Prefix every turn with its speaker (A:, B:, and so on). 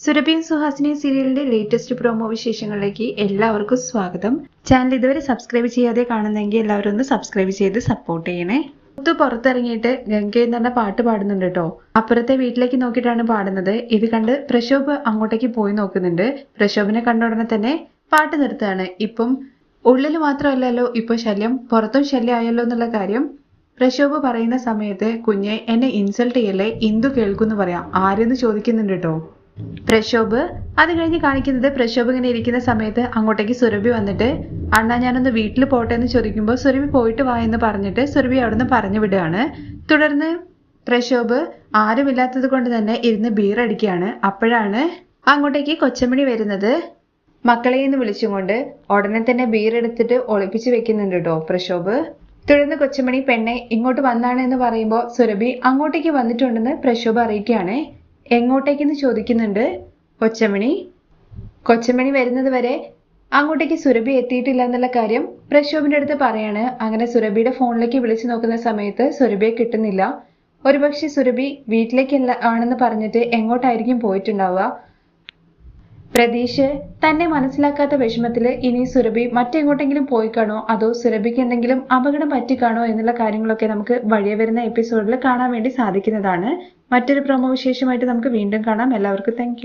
A: സുരഭിയും സുഹാസിനി സീരിയലിന്റെ latest promo വിശേഷങ്ങളിലേക്ക് എല്ലാവർക്കും സ്വാഗതം. ചാനൽ ഇതുവരെ സബ്സ്ക്രൈബ് ചെയ്യാതെ കാണുന്നെങ്കിൽ എല്ലാവരും ഒന്ന് സബ്സ്ക്രൈബ് ചെയ്ത് സപ്പോർട്ട് ചെയ്യണേ. മുത്തു പുറത്തിറങ്ങിയിട്ട് ഗംഗ എന്ന് പറഞ്ഞ പാട്ട് പാടുന്നുണ്ട് കേട്ടോ അപ്പുറത്തെ വീട്ടിലേക്ക് നോക്കിയിട്ടാണ് പാടുന്നത്. ഇത് കണ്ട് പ്രശോഭ് അങ്ങോട്ടേക്ക് പോയി നോക്കുന്നുണ്ട്. പ്രശോഭിനെ കണ്ട ഉടനെ തന്നെ പാട്ട് നിർത്തുകയാണ്. ഇപ്പം ഉള്ളിൽ മാത്രമല്ലല്ലോ ഇപ്പൊ ശല്യം പുറത്തും ശല്യം ആയല്ലോ എന്നുള്ള കാര്യം പ്രശോഭ് പറയുന്ന സമയത്ത് കുഞ്ഞെ എന്നെ ഇൻസൾട്ട് ചെയ്യല്ലേ ഇന്ദു കേൾക്കുന്നു പറയാം. ആരെന്ന് ചോദിക്കുന്നുണ്ട് കേട്ടോ പ്രശോഭ് അത് കഴിഞ്ഞ് കാണിക്കുന്നത് പ്രശോഭ് ഇങ്ങനെ ഇരിക്കുന്ന സമയത്ത് അങ്ങോട്ടേക്ക് സുരഭി വന്നിട്ട് അണ്ണാ ഞാനൊന്ന് വീട്ടിൽ പോട്ടെ എന്ന് ചോദിക്കുമ്പോൾ സുരഭി പോയിട്ട് വാ എന്ന് പറഞ്ഞിട്ട് സുരഭി അവിടുന്ന് പറഞ്ഞു വിടുകയാണ്. തുടർന്ന് പ്രശോഭ് ആരുമില്ലാത്തത് കൊണ്ട് തന്നെ ഇരുന്ന് ബീർ അടിക്കുകയാണ്. അപ്പോഴാണ് അങ്ങോട്ടേക്ക് കൊച്ചമണി വരുന്നത്. മക്കളെ എന്ന് വിളിച്ചുകൊണ്ട് ഉടനെ തന്നെ ബീർ എടുത്തിട്ട് ഒളിപ്പിച്ച് വെക്കുന്നുണ്ട് കേട്ടോ പ്രശോഭ്. തുടർന്ന് കൊച്ചുമണി പെണ്ണെ ഇങ്ങോട്ട് വന്നാണ് എന്ന് പറയുമ്പോൾ സുരഭി അങ്ങോട്ടേക്ക് വന്നിട്ടുണ്ടെന്ന് പ്രശോഭ് അറിയിക്കുകയാണ്. എങ്ങോട്ടേക്കെന്ന് ചോദിക്കുന്നുണ്ട് കൊച്ചമണി. കൊച്ചമണി വരുന്നത് വരെ അങ്ങോട്ടേക്ക് സുരഭി എത്തിയിട്ടില്ല എന്നുള്ള കാര്യം പ്രശോഭിന്റെ അടുത്ത് പറയാണ്. അങ്ങനെ സുരഭിയുടെ ഫോണിലേക്ക് വിളിച്ചു നോക്കുന്ന സമയത്ത് സുരഭിയെ കിട്ടുന്നില്ല. ഒരുപക്ഷെ സുരഭി വീട്ടിലേക്കല്ല ആണെന്ന് പറഞ്ഞിട്ട് എങ്ങോട്ടായിരിക്കും പോയിട്ടുണ്ടാവുക? പ്രതീഷ് തന്നെ മനസ്സിലാക്കാത്ത വിഷമത്തിൽ ഇനി സുരഭി മറ്റെങ്ങോട്ടെങ്കിലും പോയി കാണോ അതോ സുരഭിക്ക് എന്തെങ്കിലും അപകടം പറ്റിക്കാണോ എന്നുള്ള കാര്യങ്ങളൊക്കെ നമുക്ക് വഴിയെ വരുന്ന എപ്പിസോഡിൽ കാണാൻ വേണ്ടി സാധിക്കുന്നതാണ്. മറ്റൊരു പ്രൊമോ വിശേഷമായിട്ട് നമുക്ക് വീണ്ടും കാണാം. എല്ലാവർക്കും താങ്ക്